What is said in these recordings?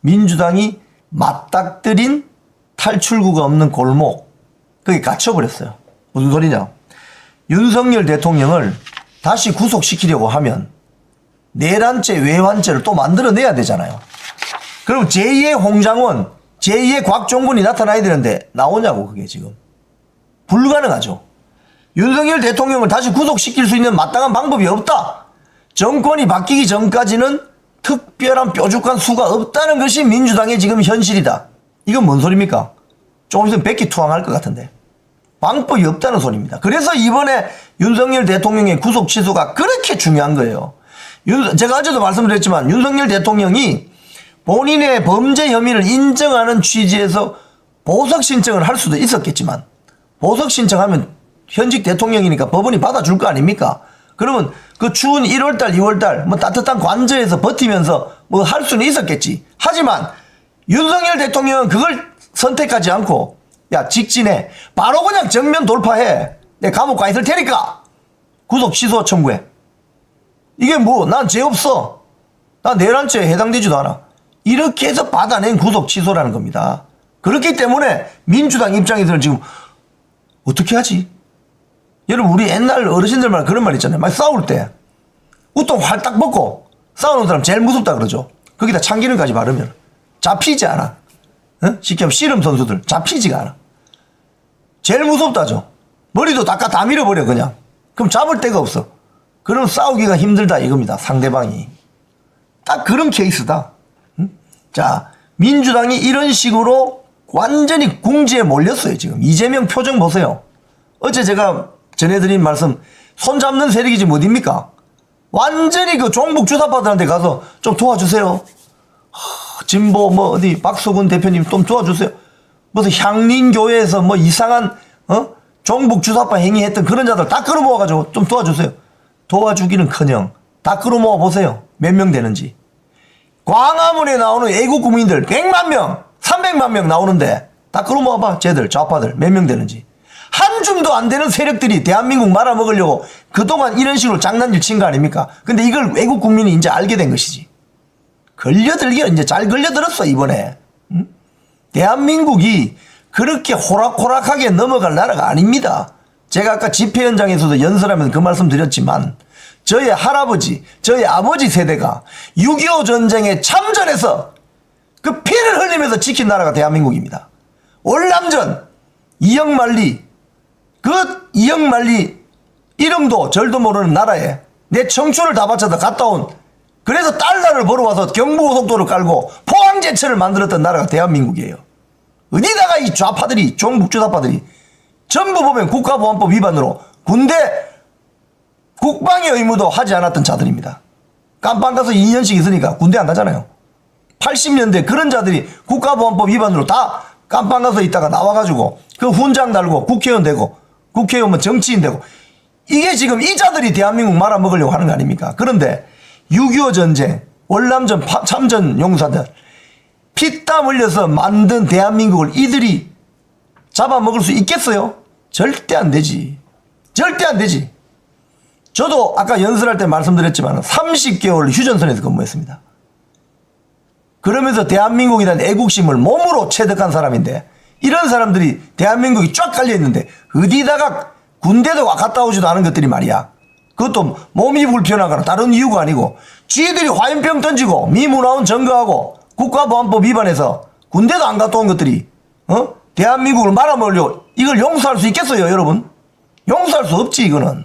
민주당이 맞닥뜨린 탈출구가 없는 골목 거기 갇혀버렸어요. 무슨 소리냐? 윤석열 대통령을 다시 구속시키려고 하면 내란죄, 외환죄를 또 만들어내야 되잖아요. 그럼 제2의 홍장원, 제2의 곽종군이 나타나야 되는데 나오냐고 그게 지금. 불가능하죠. 윤석열 대통령을 다시 구속시킬 수 있는 마땅한 방법이 없다. 정권이 바뀌기 전까지는 특별한 뾰족한 수가 없다는 것이 민주당의 지금 현실이다. 이건 뭔 소리입니까? 조금 있으면 백기 투항할 것 같은데. 방법이 없다는 소리입니다. 그래서 이번에 윤석열 대통령의 구속 취소가 그렇게 중요한 거예요. 윤- 제가 어제도 말씀드렸지만 윤석열 대통령이 본인의 범죄 혐의를 인정하는 취지에서 보석 신청을 할 수도 있었겠지만 보석 신청하면 현직 대통령이니까 법원이 받아줄 거 아닙니까? 그러면 그 추운 1월달, 2월달 뭐 따뜻한 관저에서 버티면서 뭐 할 수는 있었겠지. 하지만 윤석열 대통령은 그걸 선택하지 않고 야 직진해. 바로 그냥 정면 돌파해. 내 감옥 가 있을 테니까. 구속 취소 청구해. 이게 뭐 난 죄 없어. 나 내란죄에 해당되지도 않아. 이렇게 해서 받아낸 구속 취소라는 겁니다. 그렇기 때문에 민주당 입장에서는 지금 어떻게 하지 여러분 우리 옛날 어르신들 말 그런 말 있잖아요 막 싸울 때 우통 활딱 벗고 싸우는 사람 제일 무섭다 그러죠 거기다 참기름까지 바르면 잡히지 않아 어? 쉽게 하면 씨름 선수들 잡히지가 않아. 제일 무섭다죠. 머리도 닦아 다 밀어버려 그냥. 그럼 잡을 데가 없어. 그럼 싸우기가 힘들다 이겁니다. 상대방이. 딱 그런 케이스다. 응? 자 민주당이 이런 식으로 완전히 궁지에 몰렸어요 지금. 이재명 표정 보세요. 어제 제가 전해드린 말씀 손잡는 세력이지 뭐 어딥니까? 완전히 그 종북 주사파들한테 가서 좀 도와주세요. 진보 뭐 어디 박수근 대표님 좀 도와주세요. 무슨 향린교회에서 뭐 이상한 어 종북 주사파 행위했던 그런 자들 다 끌어모아가지고 좀 도와주세요. 도와주기는커녕 다 끌어모아 보세요. 몇 명 되는지. 광화문에 나오는 애국 국민들 100만 명, 300만 명 나오는데 다 끌어모아봐. 쟤들 좌파들 몇 명 되는지. 한 줌도 안 되는 세력들이 대한민국 말아먹으려고 그동안 이런 식으로 장난질 친 거 아닙니까? 근데 이걸 외국 국민이 이제 알게 된 것이지. 걸려들기가 이제 잘 걸려들었어 이번에 응? 대한민국이 그렇게 호락호락하게 넘어갈 나라가 아닙니다 제가 아까 집회 현장에서도 연설하면서 그 말씀 드렸지만 저의 할아버지 저의 아버지 세대가 6.25 전쟁에 참전해서 그 피를 흘리면서 지킨 나라가 대한민국입니다 월남전 이영만리 그 이영만리 이름도 절도 모르는 나라에 내 청춘을 다 바쳐서 갔다 온 그래서 달러를 벌어와서 경부고속도를 깔고 포항제철을 만들었던 나라가 대한민국이에요. 어디다가 이 좌파들이 종북주사파들이 전부 보면 국가보안법 위반으로 군대 국방의 의무도 하지 않았던 자들입니다. 깜빵 가서 2년씩 있으니까 군대 안 가잖아요. 80년대 그런 자들이 국가보안법 위반으로 다 깜빵 가서 있다가 나와가지고 그 훈장 달고 국회의원 되고 국회의원 뭐 정치인 되고 이게 지금 이 자들이 대한민국 말아먹으려고 하는 거 아닙니까? 그런데 6.25 전쟁, 월남전 파- 참전 용사들 피땀 흘려서 만든 대한민국을 이들이 잡아먹을 수 있겠어요? 절대 안 되지. 절대 안 되지. 저도 아까 연설할 때 말씀드렸지만 30개월 휴전선에서 근무했습니다. 그러면서 대한민국에 대한 애국심을 몸으로 체득한 사람인데 이런 사람들이 대한민국이 쫙 깔려 있는데 어디다가 군대도 갔다 오지도 않은 것들이 말이야. 그것도 몸이 불편하거나 다른 이유가 아니고 쥐들이 화염병 던지고 미문화원 점거하고 국가보안법 위반해서 군대도 안 갔다 온 것들이 어 대한민국을 말아먹으려 이걸 용서할 수 있겠어요 여러분? 용서할 수 없지 이거는.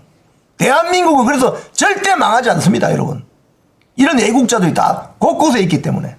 대한민국은 그래서 절대 망하지 않습니다 여러분. 이런 애국자들이 다 곳곳에 있기 때문에.